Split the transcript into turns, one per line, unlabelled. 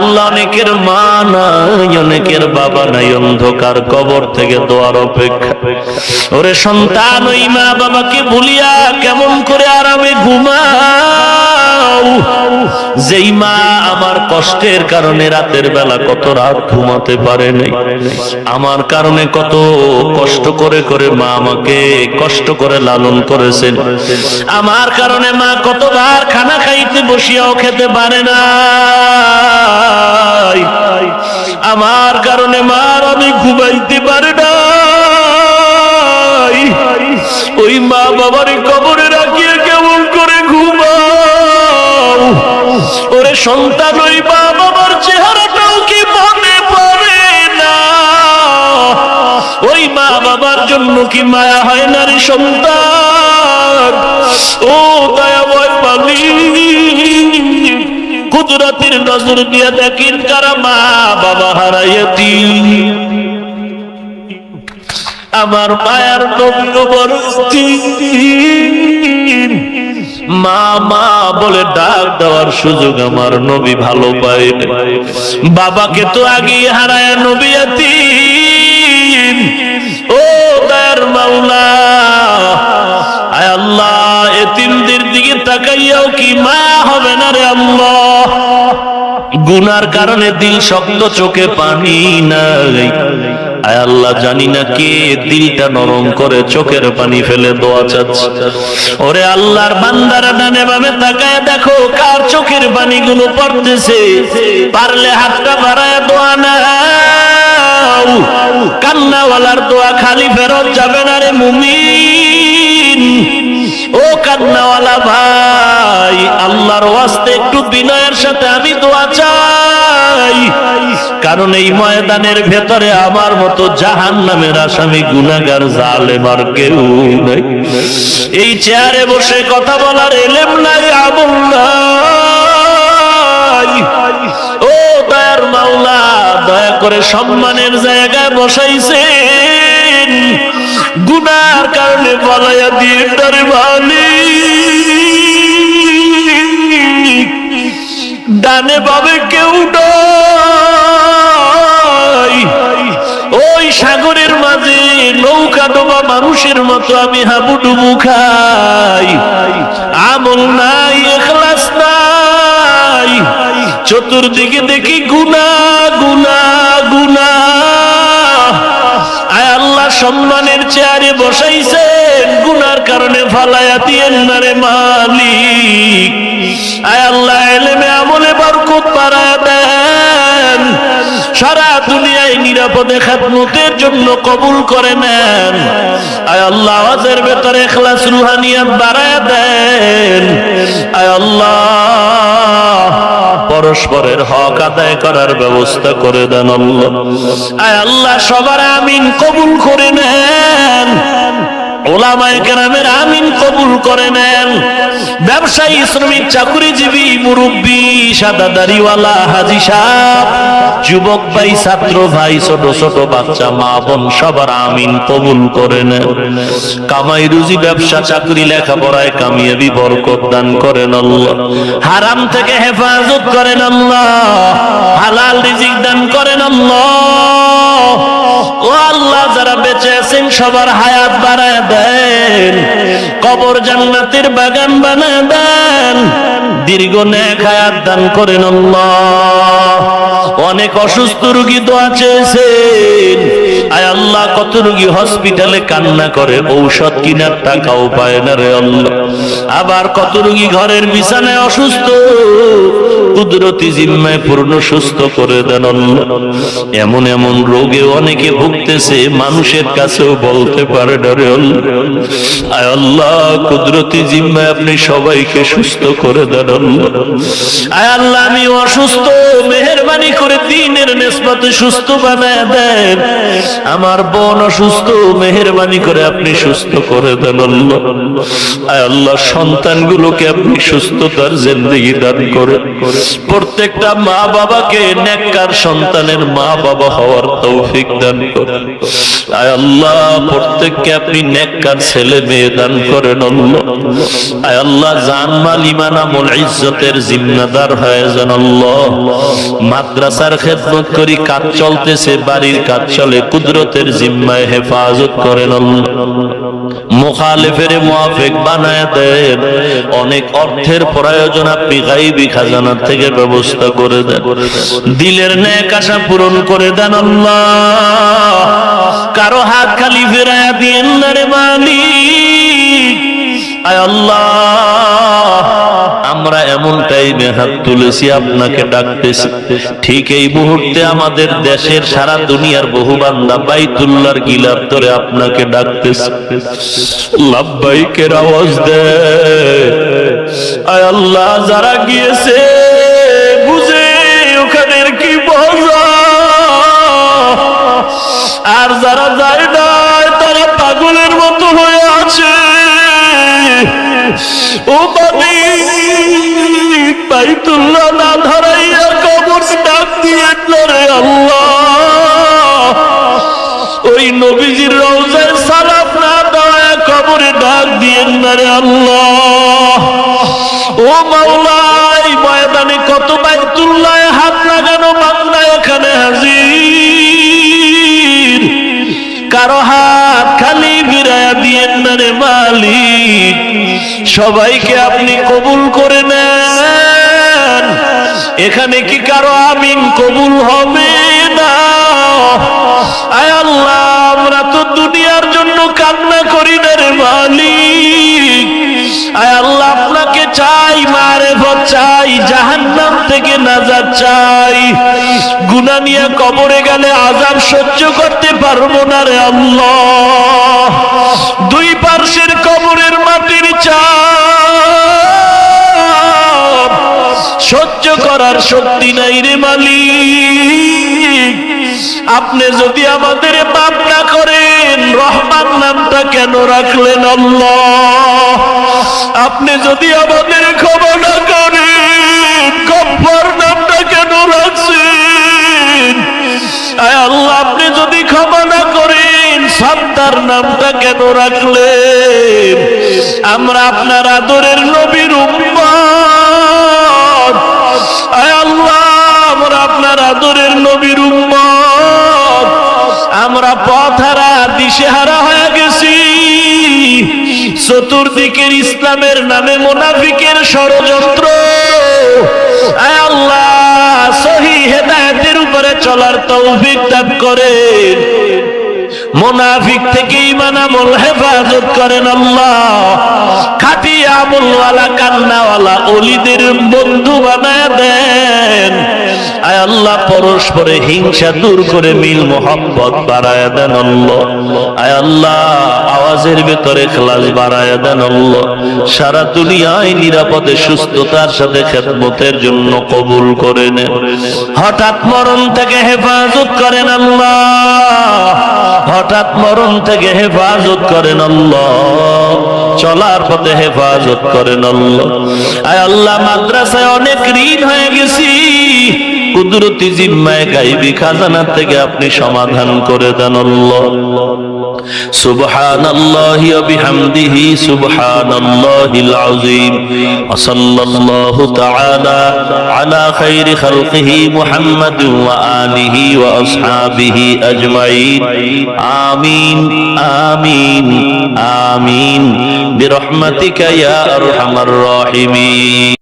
আল্লাহ অনেকের মা নাই, অনেকের বাবা নাই, অন্ধকার কবর থেকে দোয়ার অপেক্ষা। ওরে সন্তান, ওই মা বাবাকে বলিয়া কেমন করে আরামে ঘুমাও আমার কষ্টের কারণে রাতের বেলা কত রাত ঘুমাতে পারে নাই। আমার কারণে কত কষ্ট করে করে মা আমাকে কষ্ট করে লালন করেছেন। আমার কারণে মা কতবার খানা খাইতে বসিয়াও খেতে পারে না আমার কারণে মার আমি ঘুমাইতে পারে না ওই মা বাবার কবরে ওরে সন্তান ওই বাবার চেহারাটাও কি মনে পড়ে না? ওই মা বাবার জন্য কি মায়া হয় না রে সন্তান? ও দয়াময় মালিক কুদরতের নজর দিয়ে দেখেন কারা মা বাবা হারাইয়াতি আমার মায়ার নবীর বড়। মা বলে ডাক দেওয়ার সুযোগ আমার নবী ভালো পায় বাবাকে তো আগে হারায় নবী। ও দয়ার মাওলা, আয় আল্লাহ, এতিমদের দিকে তাকাইয়াও কি মা হবে না রে আল্লাহ? গুনার কারণে দিল শক্ত চোখে পানি নাই। আয় আল্লাহ, জানি না কে দিলটা নরম করে চোখের পানি ফেলে দোয়া চাচ্ছে। ওরে আল্লাহর বান্দারা ডানে তাকায় দেখো কার চোখের পানি গুলো পড়তেছে। পারলে হাতটা বাড়ায় দোয়া নাও। কান্নাওয়ালার দোয়া খালি ফেরত যাবে না রে মুমিন। ও কান্নাওয়ালা ভাই, আল্লাহর ওয়াস্তে একটু বিনয়ের সাথে আমি দোয়া চাই। কারণ এই ময়দানের ভেতরে আমার মতো জাহান নামের আসামি গুনাগার জালেম আর কেউ নাই। এই চেয়ারে বসে কথা বলার এলেম নাই, আমল নাই। ও দয়ার মাওলা, দয়া করে সম্মানের জায়গায় বসাইছেন। গুনার কারণে বলাইয়া দিয়ে ডরে ভালি ডানে বাবে কেউ নাই মানুষের মতো আমি হাবুডুবু খাই। আমল নাই, এখলাস নাই। চতুর্দিকে দেখি গুনা গুনা গুনা আল্লাহ, সম্মানের চেয়ারে বসাইছেন। গুনার কারণে ফালাইয়া দিয়েন না মালিক। আয় আল্লাহ, এলেমে আমলে বরকত বাড়ায় দেন। সারা দুনিয়ায় নিরাপদে খাতমতের জন্য কবুল করে নেন। আয় আল্লাহ, আওয়াজের ভেতরে এখলাস রুহানিয়াত বাড়ায় দেন। আয় আল্লাহ, পরস্পরের হক আদায় করার ব্যবস্থা করে দেন আল্লাহ। আয় আল্লাহ, সবার আমিন কবুল করে নেন। ওলামায় আমিন কবুল করে নেন ব্যবসায়ী, শ্রমিক, চাকুরিজীবী, মুরব্বী সাদা দাড়িওয়ালা হাজি সাহ যুবক ভাই, ছাত্র ভাই, ছোট ছোট বাচ্চা, মা, বোন, সবার আমিন কবুল করে নেন কামাই রুজি ব্যবসা, চাকরি লেখাপড়ায় কামিয়াবি বরকত দান করেন আল্লাহ। হারাম থেকে হেফাজত করেন আল্লাহ। হালাল রিজিক দান করেন আল্লাহ। আল্লাহ যারা বেঁচে আছেন, সবার হায়াত বাড়ায় দেন। কবর জান্নাতের বাগান বানায় দেন। দীর্ঘ নেক হায়াত দান করেন আল্লাহ। অনেক অসুস্থ রুগী তো চেয়েছেন। আয় আল্লাহ, কত রোগী হসপিটালে কান্না করে, ঔষধ কিনার টাকাও পায় না রে আল্লাহ। আবার কত রোগী ঘরের বিছানায় অসুস্থ, কুদরতি জিম্মায় পূর্ণ সুস্থ করে দেন আল্লাহ। এমন এমন রোগে অনেকে ভুগতেছে, মানুষের কাছেও বলতে পারে না রে আল্লাহ। আয় আল্লাহ, কুদরতি জিম্মায় আপনি সবাইকে সুস্থ করে দেন আল্লাহ। আয় আল্লাহ, আমি অসুস্থ মেহরবানি করে দিনের নেসবতে সুস্থ বানায় দেন আমার বোন অসুস্থ, মেহরবানি করে আপনি সুস্থ করে দেন আল্লাহ। আয় আল্লাহ, সন্তানগুলোকে আপনি সুস্থতার জিন্দগি দান করে। প্রত্যেকটা মা বাবাকে নেককার সন্তানের মা বাবা হওয়ার তৌফিক দান করে। আয় আল্লাহ, প্রত্যেককে আপনি নেককার ছেলে মেয়ে দান করেন আল্লাহ। আয় আল্লাহ জান মাল ইমান, আমল, ইজ্জতের জিম্মাদার হয়ে যান আল্লাহ। মা মাদ্রাসার খেদমত করি, কাজ চলতেছে, বাড়ির কাজ চলে, কুদরতের জিম্মায় হেফাজত করেন মুখালেফের মুআফিক বানায় দেন। অনেক অর্থের প্রয়োজন আপনি গাইবি খাজানার থেকে ব্যবস্থা করে দেন। দিলের ন্যাক আশা পূরণ করে দেন আল্লাহ। এমন টাইমে হাত তুলেছি, আপনাকে ডাকতেছি। ঠিক এই মুহূর্তে আমাদের দেশের সারা দুনিয়ার বহু বান্দা বাইতুল্লাহর গিলার ধরে আপনাকে ডাকতেছি। লাভবাইকের আওয়াজ দে। আয় আল্লাহ, যারা গিয়েছে, বুঝে ওখানের কি মজা আর যারা যায় না তারা পাগলের মতো হয়ে আছে। ও বাবি বাইতুল্লাহ না ধরাইয়া কবর ডাক দিয়ে আল্লাহ। ওই নবীজির রওজায় সালাম না কবরে ডাক দিয়ে আল্লাহ। ও মাওলাই ময়দানে কত বাইতুল্লাহ হাত লাগানো বাংলা এখানে হাজির। কারও হাত খালি বিরায়া দিয়েন না রে মালিক। সবাইকে আপনি কবুল করে নেন। এখানে কি কারও আমিন কবুল হবে না? আয় আল্লাহ, আমরা তো দুনিয়ার জন্য কান্না করি না রে মালিক। আয় আল্লাহ, আপনাকে চাই, মারে চাই, জাহান্নাম থেকে নাজাত চাই। গুনা নিয়ে কবরে গেলে আজাব সহ্য করতে পারব না রে আল্লাহ। দুই পার্শ্বের কবরের মাটির চাপ করার শক্তি নাই রে মালিক। আপনি যদি আমাদের পাপ না করেন, রহমান নামটা কেন রাখলেন আল্লাহ? আপনি যদি আমাদের ক্ষমা না করেন গব্বর নামটা কেন রাখছেন? আল্লাহ, আপনি যদি ক্ষমা না করেন সন্তার নামটা কেন রাখলেন? আমরা আপনার আদরের নবীর উম্মত। আয় আল্লাহ আপনার আদরের নবীর আমরা পথহারা, দিশেহারা হয়ে গেছি। চতুর্দিকের ইসলামের নামে মোনাফিকের ষড়যন্ত্র। আল্লাহ, সহি হেদায়েতের উপরে চলার তৌফিক দান করেন। মোনাফিক থেকে ইমান আমল হেফাজত করেন আল্লাহ। খাটি আমলওয়ালা, কান্নাওয়ালা, অলিদের বন্ধু বানায় দেন। আয় আল্লাহ, পরস্পরে হিংসা দূর করে মিল মোহাম্মত বাড়ায় দেন আল্লাহ। আয় আল্লাহ আওয়াজের ভেতরে ক্লাস বাড়ায় দেন সারা দুনিয়ায় নিরাপদে, সুস্থতার সাথে খেদমতের জন্য কবুল করে নেন। হঠাৎ মরণ থেকে হেফাজত করেন হঠাৎ মরণ থেকে হেফাজত করেন আল্লাহ। চলার পথে হেফাজত করেন আল্লাহ। আয় আল্লাহ, মাদ্রাসায় অনেক ঋণ হয়ে গেছি। কুদরতি জিম্মায় গাইবি খাজানা থেকে আপনি সমাধান করে দেন আল্লাহ। سبحان الله وبحمده سبحان الله العظيم وصلى الله تعالى على خير خلقه محمد وآله وأصحابه أجمعين آمين آمين آمين برحمتك يا أرحم الراحمين